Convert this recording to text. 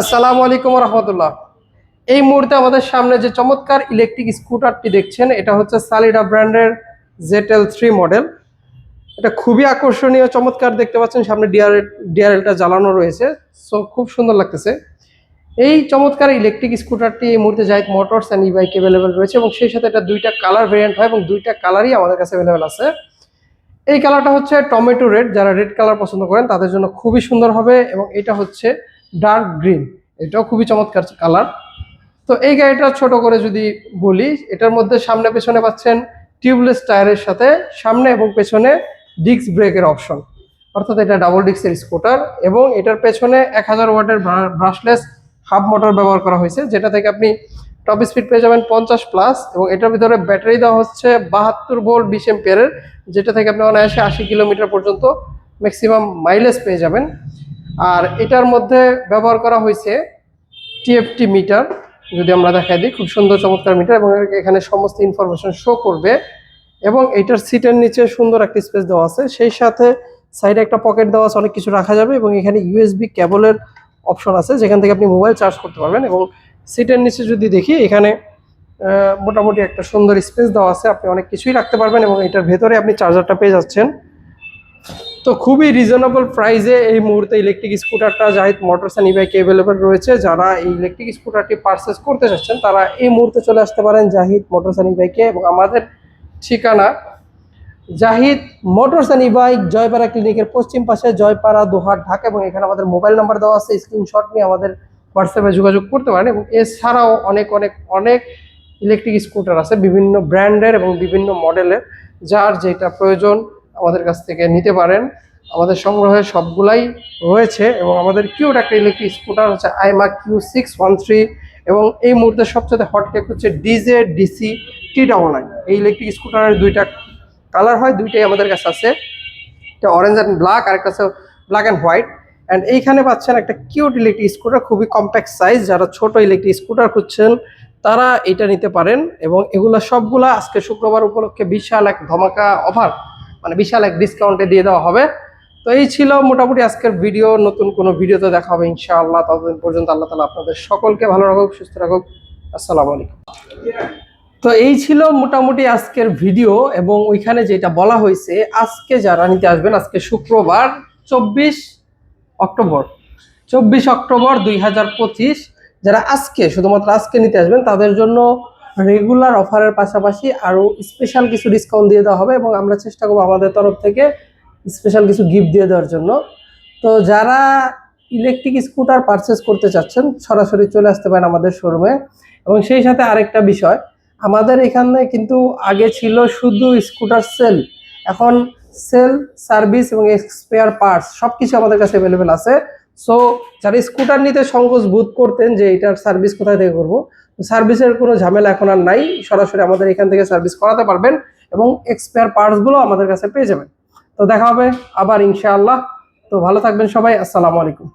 আসসালামু আলাইকুম রহমতুল্লাহ। এই মুহূর্তে আমাদের সামনে যে চমৎকার ইলেকট্রিক স্কুটারটি দেখছেন, এটা হচ্ছে সালিডা ব্র্যান্ডের জেটেল থ্রি মডেল এটা খুবই আকর্ষণীয়, চমৎকার দেখতে পাচ্ছেন, সামনে ডিআরএল ডিআরএলটা জ্বালানো রয়েছে। সো খুব সুন্দর লাগতেছে। এই চমৎকার ইলেকট্রিক স্কুটারটি এই মুহূর্তে Zahid motors and e bike available রয়েছে এবং সেই সাথে এটা দুইটা কালার ভেরিয়েন্ট হয় এবং দুইটা কালারই আমাদের কাছে অ্যাভেলেবেল আছে। এই কালারটা হচ্ছে টমেটো রেড যারা রেড কালার পছন্দ করেন, তাদের জন্য খুবই সুন্দর হবে এবং এটা হচ্ছে ডার্ক গ্রিন এটাও খুবই চমৎকার কালার তো এই গাড়িটা ছোট করে যদি বলি, এটার মধ্যে সামনে পেছনে পাচ্ছেন টিউবলেস টায়ারের সাথে, সামনে এবং পেছনে ডিস্ক ব্রেকের অপশন অর্থাৎ এটা ডাবল ডিস্কের স্কুটার এবং এটার পেছনে এক হাজার ওয়াটের ব্রাশলেস হাফ মোটর ব্যবহার করা হয়েছে, যেটা থেকে আপনি টপ স্পিড পেয়ে যাবেন পঞ্চাশ প্লাস এবং এটার ভিতরে ব্যাটারি দেওয়া হচ্ছে বাহাত্তর ভোল্ট বিশ এম্পিয়ারের যেটা থেকে আপনি অনায়াসে আশি কিলোমিটার পর্যন্ত ম্যাক্সিমাম মাইলেজ পেয়ে যাবেন। আর এটার মধ্যে ব্যবহার করা হয়েছে টিএফটি মিটার যদি আমরা দেখা দিই, খুব সুন্দর চমৎকার মিটার এবং এখানে সমস্ত ইনফরমেশন শো করবে এবং এটার সিটের নিচে সুন্দর একটা স্পেস দেওয়া আছে। সেই সাথে সাইডে একটা পকেট দেওয়া আছে, অনেক কিছু রাখা যাবে এবং এখানে ইউএসবি কেবলের অপশন আছে, যেখান থেকে আপনি মোবাইল চার্জ করতে পারবেন এবং সিটের নিচে যদি দেখি, এখানে মোটামুটি একটা সুন্দর স্পেস দেওয়া আছে, আপনি অনেক কিছুই রাখতে পারবেন এবং এটার ভেতরে আপনি চার্জারটা পেয়ে যাচ্ছেন। তো খুবই রিজনেবল প্রাইসে এই মুহূর্তে ইলেকট্রিক স্কুটারটা জাহিদ মোটরস অ্যান্ড ইবাইকে অ্যাভেলেবেল রয়েছে। যারা এই ইলেকট্রিক স্কুটারটি পারচেস করতে চাচ্ছেন, তারা এই মুহূর্তে চলে আসতে পারেন জাহিদ মোটরস অ্যান্ড ইবাইকে এবং আমাদের ঠিকানা Zahid motors and e bike Joypara ক্লিনিকের পশ্চিম পাশে, জয়পাড়া, দোহার, ঢাকা এবং এখানে আমাদের মোবাইল নাম্বার দেওয়া আছে। স্ক্রিনশট নিয়ে আমাদের হোয়াটসঅ্যাপে যোগাযোগ করতে পারেন এবং এছাড়াও অনেক অনেক অনেক ইলেকট্রিক স্কুটার আছে বিভিন্ন ব্র্যান্ডের এবং বিভিন্ন মডেলের যার যেটা প্রয়োজন আমাদের কাছ থেকে নিতে পারেন। আমাদের সংগ্রহে সবগুলাই রয়েছে এবং আমাদের কিউট একটা ইলেকট্রিক স্কুটার হচ্ছে Aima Q six one three এবং এই মুহূর্তে সবচেয়ে হট কেক হচ্ছে DJ DC T double nine এই ইলেকট্রিক স্কুটারের দুইটা কালার হয়, দুইটাই আমাদের কাছে আছে। একটা অরেঞ্জ অ্যান্ড ব্ল্যাক আর একটা ব্ল্যাক অ্যান্ড হোয়াইট অ্যান্ড এইখানে পাচ্ছেন একটা কিউট ইলেকট্রিক স্কুটার খুবই কম্প্যাক্ট সাইজ যারা ছোট ইলেকট্রিক স্কুটার খুঁজছেন, তারা এটা নিতে পারেন এবং এগুলো সবগুলা আজকে শুক্রবার উপলক্ষে বিশাল এক ধমাকা অফার মানে বিশাল এক ডিসকাউন্টে দিয়ে দেওয়া হবে। তো এই ছিল মোটামুটি আজকের ভিডিও নতুন কোনো ভিডিওতে দেখা হবে ইনশাআল্লাহ। ততদিন পর্যন্ত আল্লাহ তালা আপনাদের সকলকে ভালো রাখুক, সুস্থ রাখুক। আসসালামু আলাইকুম। তো এই ছিল মোটামুটি আজকের ভিডিও এবং ওইখানে যেটা বলা হয়েছে, আজকে যারা নিতে আসবেন, আজকে শুক্রবার চব্বিশ অক্টোবর। চব্বিশ অক্টোবর দুই হাজার পঁচিশ। যারা আজকে, শুধুমাত্র আজকে নিতে আসবেন, তাদের জন্য রেগুলার অফারের পাশাপাশি আরও স্পেশাল কিছু ডিসকাউন্ট দিয়ে দেওয়া হবে এবং আমরা চেষ্টা করব আমাদের তরফ থেকে স্পেশাল কিছু গিফট দিয়ে দেওয়ার জন্য। তো যারা ইলেকট্রিক স্কুটার পারচেস করতে চাচ্ছেন, সরাসরি চলে আসতে পারেন আমাদের শোরুমে এবং সেই সাথে আরেকটা বিষয়, আমাদের এখানে কিন্তু আগে ছিল শুধু স্কুটার সেল এখন সেল সার্ভিস এবং স্পেয়ার পার্টস সব কিছু আমাদের কাছে অ্যাভেলেবেল আছে। সো যারা স্কুটার নিতে সংকোচ বোধ করতেন যে এটার সার্ভিস কোথায় থেকে করব সার্ভিসের কোনো ঝামেলা এখন আর নাই। সরাসরি আমাদের এখান থেকে সার্ভিস করাতে পারবেন এবং এক্সপায়ার পার্টসগুলো আমাদের কাছে পেয়ে যাবেন। তো দেখা হবে আবার ইনশাআল্লাহ। তো ভালো থাকবেন সবাই। আসসালামু আলাইকুম।